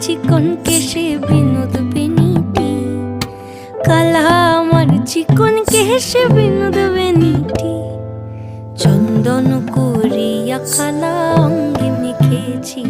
চিকন কেশে বিনোদ বেনিটি কালা আমার চিকন কেশে বিনোদ বেনিটি চন্দন করিয়া কালা অঙ্গে মেখেছি